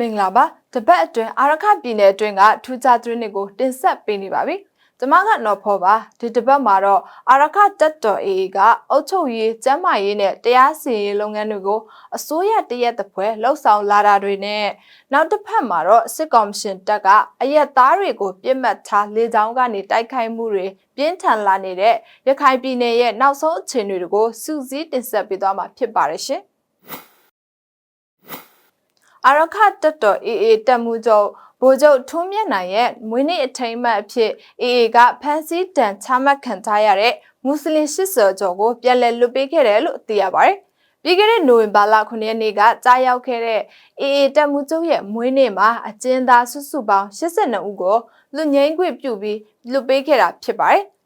မင်္ဂလာပါတပတ်အတွင်းအာရခပြည်နယ်အတွင်းကထူးခြားသတင်းတွေကိုတင်ဆက်ပေးနေပါပြီကျမကနော်ဖော်ပါဒီတပတ်မှာတော့အာရခတက်တော် AA ကအုပ်ချုပ်ရေးကျန်းမာရေးနဲ့တရားစီရင်ရေးလုပ်ငန်းတွေကိုအစိုးရတရက်တစ်ဖွဲလှုပ်ဆောင်လာတာတွေနဲ့နောက်တစ်ဖက်မှာတော့စစ်ကောင်ရှင်တပ်ကအရက်သားတွေကိုပြစ်မှတ်ထားလေကြောင်းကနေတိုက်ခိုက်မှုတွေပြင်းထန်လာနေတဲ့ရခိုင်ပြည်နယ်ရဲ့နောက်ဆုံးအခြေအနေတွေကိုစူးစီးတင်ဆက်ပေးသွားမှာဖြစ်ပါတယ်ရှင် အာရခတက်တော် AA တက်မှုချုပ်ဗိုလ်ချုပ်ထွန်းမြတ်နိုင်ရဲ့မွေးနေ့အထိမ်းအမှတ်အဖြစ် AA ကဖမ်းဆီးတန်ချမှတ်ခံထားရတဲ့မွတ်စလင်80ကျော်ကိုပြန်လည်လွတ်ပေးခဲ့တယ်လို့သိရပါတယ်။ပြီးခဲ့တဲ့နိုဝင်ဘာလ9ရက်နေ့ကကြားရောက်ခဲ့တဲ့ AA တက်မှုချုပ်ရဲ့မွေးနေ့မှာအကျဉ်းသားစုစုပေါင်း82ဦးကိုလွတ်ငင်းခွင့်ပြုပြီးလွတ်ပေးခဲ့တာဖြစ်ပါတယ်။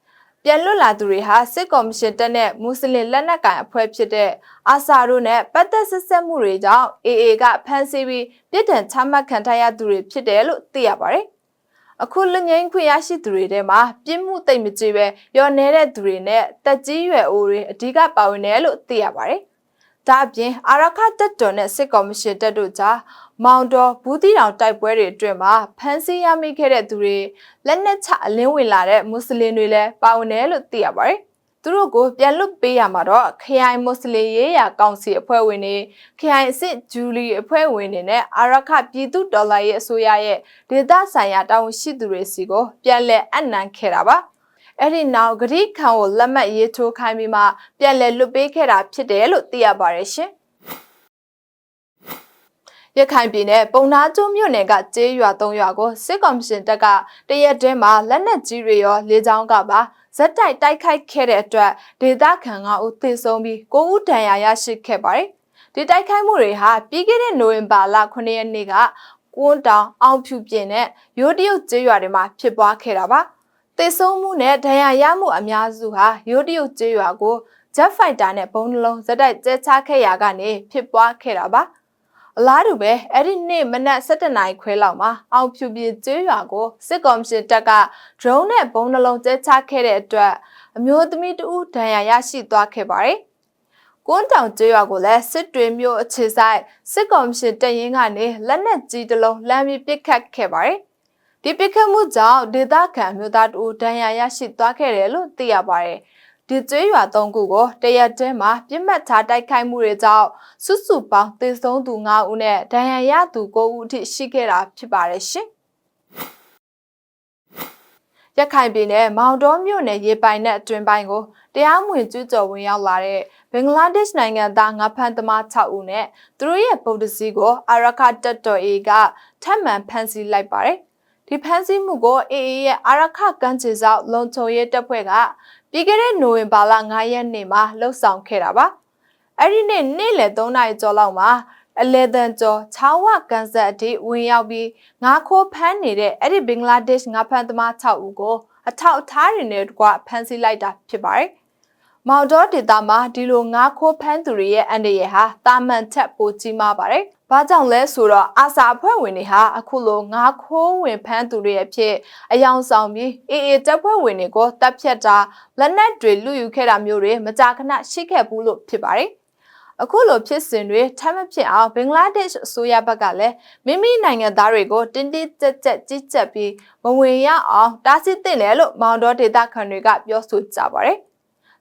ပြန်လွတ်လာသူတွေဟာစစ်ကော်မရှင်တပ်နဲ့မွတ်စလင်လက်နက်ကိုင်အဖွဲ့ဖြစ်တဲ့အာဆာတို့နဲ့ပတ်သက်ဆက်ဆက်မှုတွေကြောင့် AA ကဖမ်းဆီးပြီးပြည်ထန်ချမှတ်ခံထားရသူတွေဖြစ်တယ်လို့သိရပါတယ်။အခုလူငင်းခွင့်ရရှိသူတွေထဲမှာပြင်းမှုသိမ့်မကြည့်ပဲရော်နေတဲ့သူတွေနဲ့တက်ကြီးရွယ်အိုတွေအဓိကပါဝင်တယ်လို့သိရပါတယ်။ ဒါအပြင်အာရခတက်တော်နဲ့စစ်ကော်မရှင်တပ်တို့ကြားမောင်တော်ဘူးတီတောင်တိုက်ပွဲတွေအတွင်းမှာဖမ်းဆီးရမိခဲ့တဲ့သူတွေလက်နက်ချအလင်းဝင်လာတဲ့မွတ်စလင်တွေလည်းပါဝင်တယ်လို့သိရပါတယ်။သူတို့ကိုပြန်လွတ်ပေးရမှာတော့ခရိုင်မွတ်စလင်ရေးရာကောင်စီအဖွဲ့ဝင်တွေခရိုင်အစ်စ်ဂျူလီအဖွဲ့ဝင်တွေနဲ့အာရခပြည်သူဒေါ်လာရဲ့အစိုးရရဲ့ဒေသဆိုင်ရာတာဝန်ရှိသူတွေစီကိုပြန်လည်အနံခဲ့တာပါ။ အဲ့ဒီနောက်ဂရိခံကိုလက်မှတ်ရေးထိုးခိုင်းပြီးမှပြန်လည်လွတ်ပေးခဲ့တာဖြစ်တယ်လို့သိရပါတယ်ရှင်။ရခိုင်ပြည်နယ်ပုံနာကျွန်းမြို့နယ်ကကျေးရွာ၃ရွာကိုစစ်ကောင်ရှင်တပ်ကတရက်တည်းမှာလက်နက်ကြီးတွေရောလေကြောင်းကပါဇက်တိုက်တိုက်ခိုက်ခဲ့တဲ့အတွက်ဒေသခံကဦးသေဆုံးပြီး၉ဦးဒဏ်ရာရရှိခဲ့ပါတယ်။ဒီတိုက်ခိုက်မှုတွေဟာပြီးခဲ့တဲ့နိုဝင်ဘာလ9ရက်နေ့ကကွန်းတောင်အောင်ဖြူပြင်နဲ့ရိုးတရုတ်ကျေးရွာတွေမှာဖြစ်ပွားခဲ့တာပါ။ သေဆုံးမှုနဲ့ဒဏ်ရာရမှုအများစုဟာရိုးတရုတ်ကျေးရွာကိုဂျက်ဖိုက်တာနဲ့ဘုံနှလုံးဇက်တိုက်ကျဲချခဲ့ရာကနေဖြစ်ပွားခဲ့တာပါ။အလားတူပဲအဲ့ဒီနေ့မနက်7:00နာရီခွဲလောက်မှာအောင်ဖြူပြေကျေးရွာကိုစစ်ကောင်စီတပ်က drone နဲ့ဘုံနှလုံးကျဲချခဲ့တဲ့အတွက်အမျိုးသမီးတဦးဒဏ်ရာရရှိသွားခဲ့ပါတယ်။ကွန်းတောင်ကျေးရွာကိုလည်းစစ်တွေမျိုးအခြေဆိုင်စစ်ကောင်စီတပ်ရင်းကနေလက်နက်ကြီးတစ်လုံးလှမ်းပြီးပစ်ခတ်ခဲ့ပါတယ်။ ဒီပစ်ခတ်မှုကြောင့်ဒေသခံမျိုးသားတဦးဒဏ်ရာရရှိသွားခဲ့တယ်လို့သိရပါတယ်။ဒီကျွေးရွာ၃ခုကိုတရက်တည်းမှာပြစ်မှတ်ထားတိုက်ခိုက်မှုတွေကြောင့်စုစုပေါင်းသေဆုံးသူ၅ဦးနဲ့ဒဏ်ရာရသူ9ဦးအထိရှိခဲ့တာဖြစ်ပါတယ်ရှင်။ရခိုင်ပြည်နယ်မောင်တော်မြို့နယ်ရေပိုင်နဲ့အတွင်ပိုင်းကိုတရားမဝင်ကျူးကျော်ဝင်ရောက်လာတဲ့ဘင်္ဂလားဒေ့ရှ်နိုင်ငံသားငါဖန်သမား6ဦးနဲ့သူတို့ရဲ့ပုံတစည်းကိုအာရခတက်တော် A ကထပ်မံဖမ်းဆီးလိုက်ပါတယ်။ ဒီဖမ်းဆီးမှုကို AA ရဲ့အာရခကန်းချေဆောက်လုံခြုံရေးတပ်ဖွဲ့ကပြီးခဲ့တဲ့နိုဝင်ဘာလ9ရက်နေ့မှာလှုပ်ဆောင်ခဲ့တာပါအဲ့ဒီနေ့နေ့လယ်3နာရီကျော်လောက်မှာအလဲတန်ကျော်ချောင်းဝကန်ဆက်အထိဝင်ရောက်ပြီးငါးခိုးဖမ်းနေတဲ့အဲ့ဒီဘင်္ဂလားဒေ့ရှ်ငါးဖမ်းသမား6ဦးကိုအထောက်အထားတွေနဲ့တကွဖမ်းဆီးလိုက်တာဖြစ်ပါတယ်။ မောင်တော်ဒေတာမှာဒီလိုငါးခိုးဖမ်းသူတွေရဲ့အန္တရာယ်ဟာတာမန်ထက်ပိုကြီးမားပါတယ်။ဘာကြောင့်လဲဆိုတော့အာစာအဖွဲ့ဝင်တွေဟာအခုလိုငါးခိုးဝင်ဖမ်းသူတွေအဖြစ်အယောင်ဆောင်ပြီးအေးအေးတပ်ဖွဲ့ဝင်တွေကိုတပ်ဖြတ်တာလက်နက်တွေလူယူခဲ့တာမျိုးတွေမကြာခဏရှိခဲ့ဘူးလို့ဖြစ်ပါတယ်။အခုလိုဖြစ်စဉ်တွေထပ်မဖြစ်အောင်ဘင်္ဂလားဒေ့ရှ်အစိုးရဘက်ကလည်းမိမိနိုင်ငံသားတွေကိုတင်းတင်းကြပ်ကြပ်ကြီးကြပ်ပြီးမဝင်ရအောင်တားဆီးသင့်တယ်လို့မောင်တော်ဒေသခံတွေကပြောဆိုကြပါတယ်။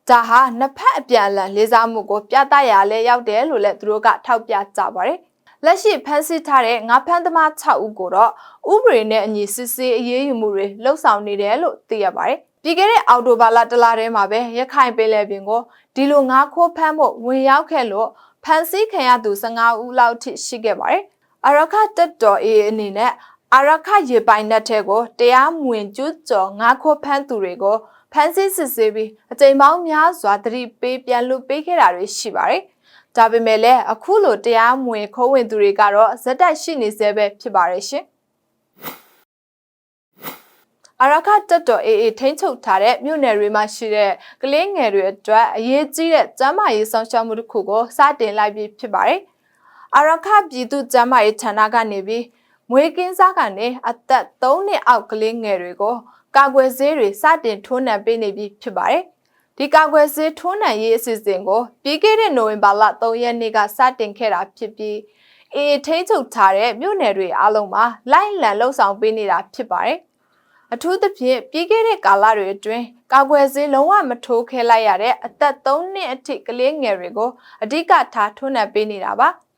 ဒါဟာနှစ်ဖက်အပြန်အလှန်လေးစားမှုကိုပြသရလဲရောက်တယ်လို့လည်းသူတို့ကထောက်ပြကြပါတယ်။လက်ရှိဖမ်းဆီးထားတဲ့ငါးဖမ်းသမား6ဦးကိုတော့ဥပဒေနဲ့အညီစစ်ဆေးအရေးယူမှုတွေလှုပ်ဆောင်နေတယ်လို့သိရပါတယ်။ပြီးခဲ့တဲ့အော်တိုဘာလတလထဲမှာပဲရခိုင်ပင်လယ်ပြင်ကိုဒီလိုငါးခိုးဖမ်းဖို့ဝင်ရောက်ခဲ့လို့ဖမ်းဆီးခံရသူ15ဦးလောက်ထိရှိခဲ့ပါတယ်။အရခတက်တော်အေးအနေနဲ့ အရခရေပိုင် net ထဲကိုတရားမဝင်ကျူးကျော်ငါးခိုးဖမ်းသူတွေကိုဖမ်းဆီးစစ်ဆေးပြီးအကြိမ်ပေါင်းများစွာသတိပေးပြန်လွှတ်ပေးခဲ့တာတွေရှိပါတယ်။ဒါပေမဲ့လည်းအခုလိုတရားမဝင်ခိုးဝင်သူတွေကတော့ဇက်တိုက်ရှိနေသေးပဲဖြစ်ပါတယ်ရှင်အရခတက်တော်အေးအေးထိန်းချုပ်ထားတဲ့မြို့နယ်တွေမှာရှိတဲ့ကလေးငယ်တွေအတွက်အရေးကြီးတဲ့ကျန်းမာရေးဆောင်ရှောက်မှုတစ်ခုကိုစတင်လိုက်ပြီးဖြစ်ပါတယ်။အရခပြည်သူကျန်းမာရေးဌာနကနေပြီး မွေးကင်းစားကနေအသက်3နှစ်အောက်ကလေးငယ်တွေကိုကာကွယ်ဆေးတွေစတင်ထိုးနှံပေးနေပြီးဖြစ်ပါတယ်ဒီကာကွယ်ဆေးထိုးနှံရေးအစီအစဉ်ကိုပြီးခဲ့တဲ့နိုဝင်ဘာလ3ရက်နေ့ကစတင်ခဲ့တာဖြစ်ပြီးအေးထိန်းချုပ်ထားတဲ့မြို့နယ်တွေအားလုံးမှာလိုက်လံလှုပ်ဆောင်ပေးနေတာဖြစ်ပါတယ်။အထူးသဖြင့်ပြီးခဲ့တဲ့ကာလတွေအတွင်းကာကွယ်ဆေးလုံးဝမထိုးခဲလိုက်ရတဲ့အသက်3နှစ်အထိကလေးငယ်တွေကိုအဓိကထားထိုးနှံပေးနေတာပါ။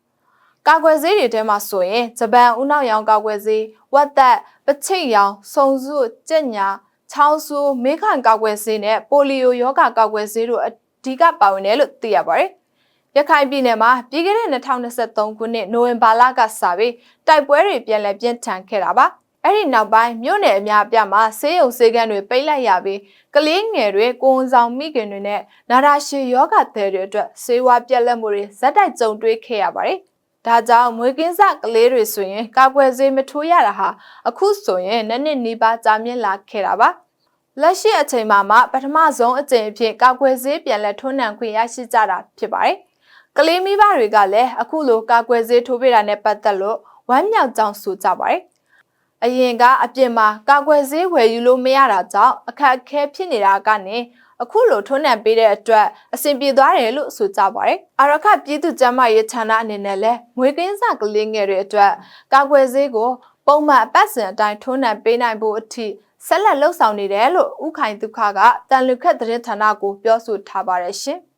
ကာကွယ်ဆေးတွေထဲမှာဆိုရင်ဂျပန်ဦးနောက်ရောင်ကာကွယ်ဆေးဝက်သက်ပချိတ်ရောင်စုံစုကြက်ညာချောင်းဆူမေးခန့်ကာကွယ်ဆေးနဲ့ပိုလီယိုရောဂါကာကွယ်ဆေးတို့အဓိကပါဝင်တယ်လို့သိရပါတယ်။ရခိုင်ပြည်နယ်မှာပြီးခဲ့တဲ့2023ခုနှစ်နိုဝင်ဘာလကစပြီးတိုက်ပွဲတွေပြန်လည်ပြင်းထန်ခဲ့တာပါ။အဲ့ဒီနောက်ပိုင်းမြို့နယ်အများအပြားမှာဆေးရုံဆေးကန်းတွေပိတ်လိုက်ရပြီးကလေးငယ်တွေကိုယ်ဝန်ဆောင်မိခင်တွေနဲ့နာတာရှည်ယောဂသည်တွေအတွက်ဆေးဝါးပြက်လက်မှုတွေဇက်တိုက်ကြုံတွေ့ခဲ့ရပါတယ်။ ဒါကြောင့်မွေးကင်းစကလေးတွေဆိုရင်ကာကွယ်ဆေးမထိုးရတာဟာအခုဆိုရင်နှစ်နှစ်နီးပါးကြာမြင့်လာခဲ့တာပါ။လက်ရှိအချိန်မှာမှပထမဆုံးအကြိမ်အဖြစ်ကာကွယ်ဆေးပြန်လည်ထိုးနှံခွင့်ရရှိကြတာဖြစ်ပါတယ်။ကလေးမိဘတွေကလည်းအခုလိုကာကွယ်ဆေးထိုးပေးတာနဲ့ပတ်သက်လို့ဝမ်းမြောက်ကြောင်းဆိုကြပါတယ်။အရင်ကအပြင်မှာကာကွယ်ဆေးဝယ်ယူလို့မရတာကြောင့်အခက်အခဲဖြစ်နေတာကနေ အခုလိုထုံးနှံပေးတဲ့အတွက်အဆင်ပြေသွားတယ်လို့ဆိုကြပါတယ်။အာရခပြည်သူ့ကျန်းမာရေးဌာနအနေနဲ့လည်းငွေကင်းစကလေးငယ်တွေအတွက်ကာကွယ်ဆေးကိုပုံမှန်အပတ်စဉ်အတိုင်းထုံးနှံပေးနိုင်ဖို့အထိဆက်လက်လှုပ်ဆောင်နေတယ်လို့ဥခိုင်ဒုက္ခကတန်လူခက်သတင်းဌာနကိုပြောဆိုထားပါတယ်ရှင်။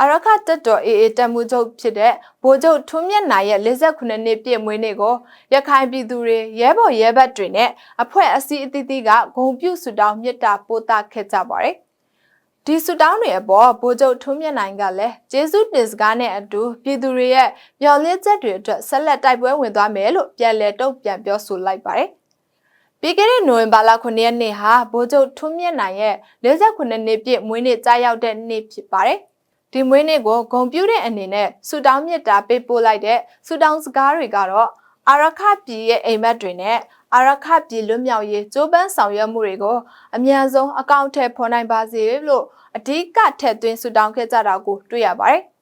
အရခတက်တော်အေအေတက်မှုချုပ်ဖြစ်တဲ့ဗိုလ်ချုပ်ထွန်းမြတ်နိုင်ရဲ့59နှစ်ပြည့်မွေးနေ့ကိုရခိုင်ပြည်သူတွေရဲဘော်ရဲဘက်တွေနဲ့အဖွဲ့အစည်းအသီးသီးကဂုဏ်ပြုဆုတောင်းမေတ္တာပို့သခဲ့ကြပါတယ်။ဒီဆုတောင်းတွေအပေါ်ဗိုလ်ချုပ်ထွန်းမြတ်နိုင်ကလည်းကျေးဇူးတင်စကားနဲ့အတူပြည်သူတွေရဲ့မျှော်လင့်ချက်တွေအတွက်ဆက်လက်တိုက်ပွဲဝင်သွားမယ်လို့ပြန်လည်တုံ့ပြန်ပြောဆိုလိုက်ပါတယ်။ပြီးခဲ့တဲ့နိုဝင်ဘာလ9ရက်နေ့ဟာဗိုလ်ချုပ်ထွန်းမြတ်နိုင်ရဲ့59နှစ်ပြည့်မွေးနေ့ကြာရောက်တဲ့နေ့ဖြစ်ပါတယ်။ ဒီမွေးနေ့ကိုဂုံပြူတဲ့အနေနဲ့ဆူတောင်းမြတ်တာပေးပို့လိုက်တဲ့ဆူတောင်းစကားတွေကတော့အာရခပြည်ရဲ့အိမ်မက်တွေနဲ့အာရခပြည်လွတ်မြောက်ရေးကြိုးပမ်းဆောင်ရွက်မှုတွေကိုအမြန်ဆုံးအကောင့်ထဲဖော်နိုင်ပါစေလို့အဓိကထည့်သွင်းဆူတောင်းခဲ့ကြတာကိုတွေ့ရပါတယ်။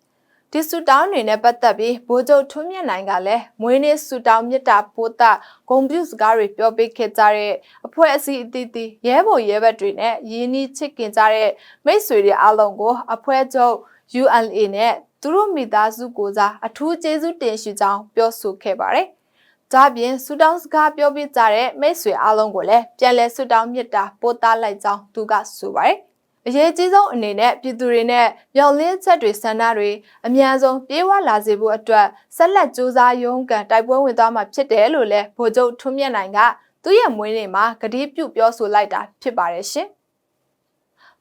ဒီဆူတောင်းတွေနဲ့ပတ်သက်ပြီးဗိုလ်ချုပ်ထွန်းမြင့်နိုင်ကလည်းမွေးနေ့ဆူတောင်းမြတ်တာပို့တာဂုံပြူစကားတွေပြောပေးခဲ့ကြတဲ့အဖွဲ့အစည်းအသီးသီးရဲဘော်ရဲဘက်တွေနဲ့ရင်းနှီးချစ်ခင်ကြတဲ့မိတ်ဆွေတွေအားလုံးကိုအဖွဲ့ချုပ် ULA နဲ့သူတို့မိသားစုကိုစားအထူးကျေးဇူးတင်ရှိကြောင်းပြောဆိုခဲ့ပါတယ်။ဒါပြင်ဆူတောင်းစကားပြောပြကြတဲ့မိတ်ဆွေအားလုံးကိုလည်းပြန်လည်ဆူတောင်းမြတ်တာပို့သားလိုက်ကြောင်းသူကဆိုပါတယ်။အရေးကြီးဆုံးအနေနဲ့ပြည်သူတွေနဲ့ရောင်လင်းချက်တွေဆန္ဒတွေအများဆုံးပြေးဝလာစေဖို့အတွက်ဆက်လက်ကြိုးစားရုန်းကန်တိုက်ပွဲဝင်သွားမှာဖြစ်တယ်လို့လည်းဗိုလ်ချုပ်ထွန်းမြတ်နိုင်ကသူ့ရဲ့မွေးနေ့မှာကတိပြုပြောဆိုလိုက်တာဖြစ်ပါတယ်ရှင်။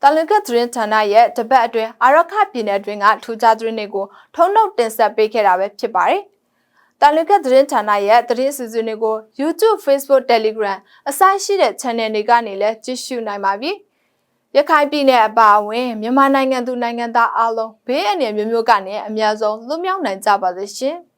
တာလင်ကသတင်းဌာနရဲ့တပတ်အတွင်းအာရခပြည်နယ်အတွင်းကထူးခြားသတင်းတွေကိုထုံးနှုတ်တင်ဆက်ပေးခဲ့တာပဲဖြစ်ပါတယ်။တာလင်ကသတင်းဌာနရဲ့သတင်းစီစဉ်တွေကို YouTube, Facebook, Telegram အစရှိတဲ့ channel တွေကနေလည်းကြည့်ရှုနိုင်ပါပြီ။ရခိုင်ပြည်နယ်အပါအဝင်မြန်မာနိုင်ငံသူနိုင်ငံသားအားလုံးဘေးအန္တရာယ်မျိုးမျိုးကနေအများဆုံးလွတ်မြောက်နိုင်ကြပါစေရှင်။